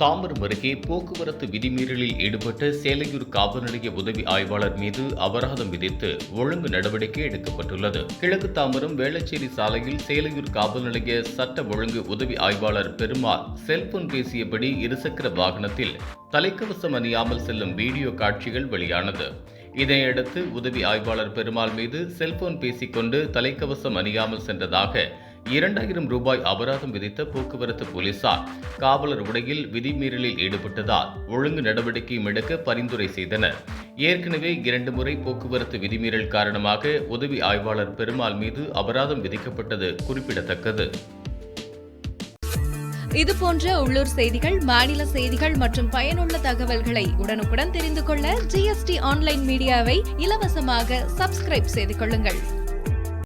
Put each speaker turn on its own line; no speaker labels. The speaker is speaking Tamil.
தாம்பரம் அருகே போக்குவரத்து விதிமீறலில் ஈடுபட்ட சேலையூர் காவல் நிலைய உதவி ஆய்வாளர் மீது அபராதம் விதித்து ஒழுங்கு நடவடிக்கை எடுக்கப்பட்டுள்ளது. கிழக்கு தாம்பரம் வேளச்சேரி சாலையில் சேலையூர் காவல் நிலைய சட்ட ஒழுங்கு உதவி ஆய்வாளர் பெருமாள் செல்போன் பேசியபடி இருசக்கர வாகனத்தில் தலைக்கவசம் அணியாமல் செல்லும் வீடியோ காட்சிகள் வெளியானது. இதனையடுத்து உதவி ஆய்வாளர் பெருமாள் மீது செல்போன் பேசிக்கொண்டு தலைக்கவசம் அணியாமல் சென்றதாக இரண்டாயிரம் ரூபாய் அபராதம் விதித்த போக்குவரத்து போலீசார் காவலர் உடையில் விதிமீறலில் ஈடுபட்டதால் ஒழுங்கு நடவடிக்கை எடுக்க பரிந்துரை செய்தனர். ஏற்கனவே இரண்டு முறை போக்குவரத்து விதிமீறல் காரணமாக உதவி ஆய்வாளர் பெருமாள் மீது அபராதம் விதிக்கப்பட்டது குறிப்பிடத்தக்கது.
இது போன்ற உள்ளூர் செய்திகள் மாநில செய்திகள் மற்றும் பயனுள்ள தகவல்களை உடனுக்குடன் தெரிந்து கொள்ள ஜிஎஸ்டி ஆன்லைன் மீடியாவை இலவசமாக சப்ஸ்கிரைப் செய்து கொள்ளுங்கள்.